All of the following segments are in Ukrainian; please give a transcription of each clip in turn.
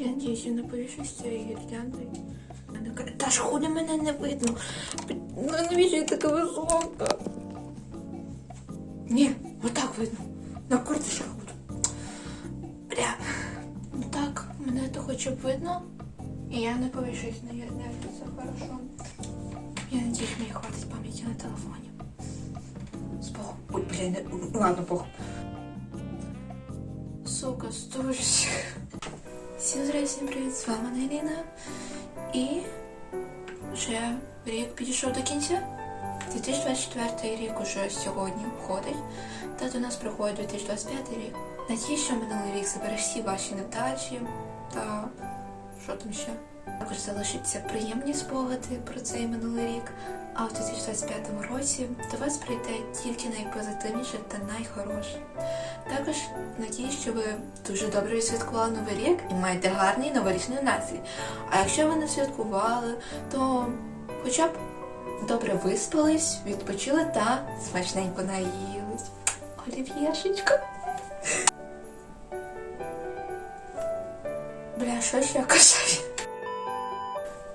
Я надіюсь, я не гірляндою. Вона каже, Та ж худи мене не видно. Ну навіщо я така висока? Ні, отак видно. На корточках буду. Бля. Ну так, мене то хоча б видно. І я не повішусь на гірлянду, це хорошо. Я надіюсь, мені хватить пам'яті на телефоні. З Богом. Ой, блін, не- ладно, Бог. Сука, стужусь. Всім здрасте, всім привіт, з вами Неліна. І вже рік підійшов до кінця. 2024 рік уже сьогодні входить, та до нас приходить 2025 рік. Надіюсь, що минулий рік забере всі ваші невдачі та що там ще. Також залишаться приємні спогади про цей минулий рік. А в 2025 році до вас прийде тільки найпозитивніше та найхороше. Також надіюсь, що ви дуже добре відсвяткували новий рік і маєте гарний новорічний настрій. А якщо ви не святкували, то хоча б добре виспались, відпочили та смачненько наїлись. Олів'єшечка. Бля, що ж я казав?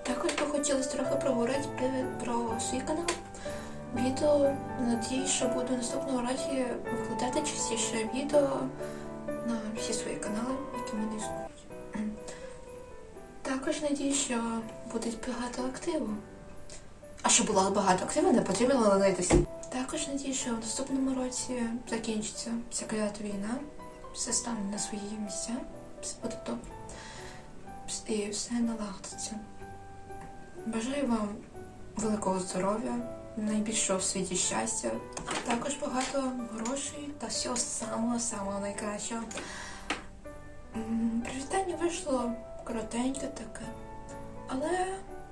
Також би хотілося трохи проговорити про, свій канал. Відео, надіюсь, що буду наступного році викладати частіше відео на всі свої канали, які мене існують. Також надіюсь, що буде багато активу. А щоб було багато активу, не потрібно ленитися. Також надіюсь, що в наступному році закінчиться ця клята війна, все стане на свої місця, все буде добре. І все налагодиться. Бажаю вам великого здоров'я, найбільшого в світі щастя, також багато грошей та всього самого-самого найкращого. Привітання вийшло коротеньке таке. Але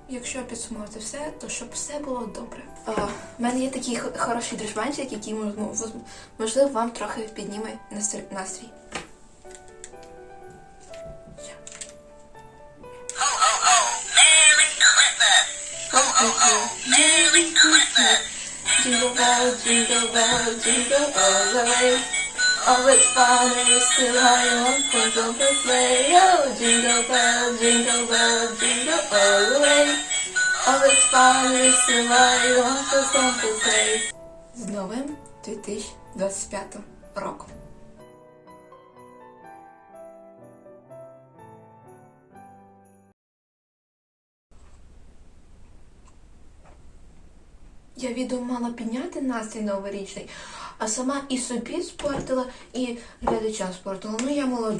якщо підсумувати все, то щоб все було добре. в мене є такий хороший дружбанчик, який ну, можливо вам трохи підніме настрій. Merry Christmas! Jingle bell, jingle bell, jingle all the way. Oh, it's fun we're still high on twinkle the sleigh. Oh, jingle bell, jingle bell, jingle all the way. Oh, it's fun we're still high on twinkle sleigh. З новим 2025 роком. Я відео мала підняти настрій новорічний, а сама і собі спортила, і глядачам спортила. Ну я молода.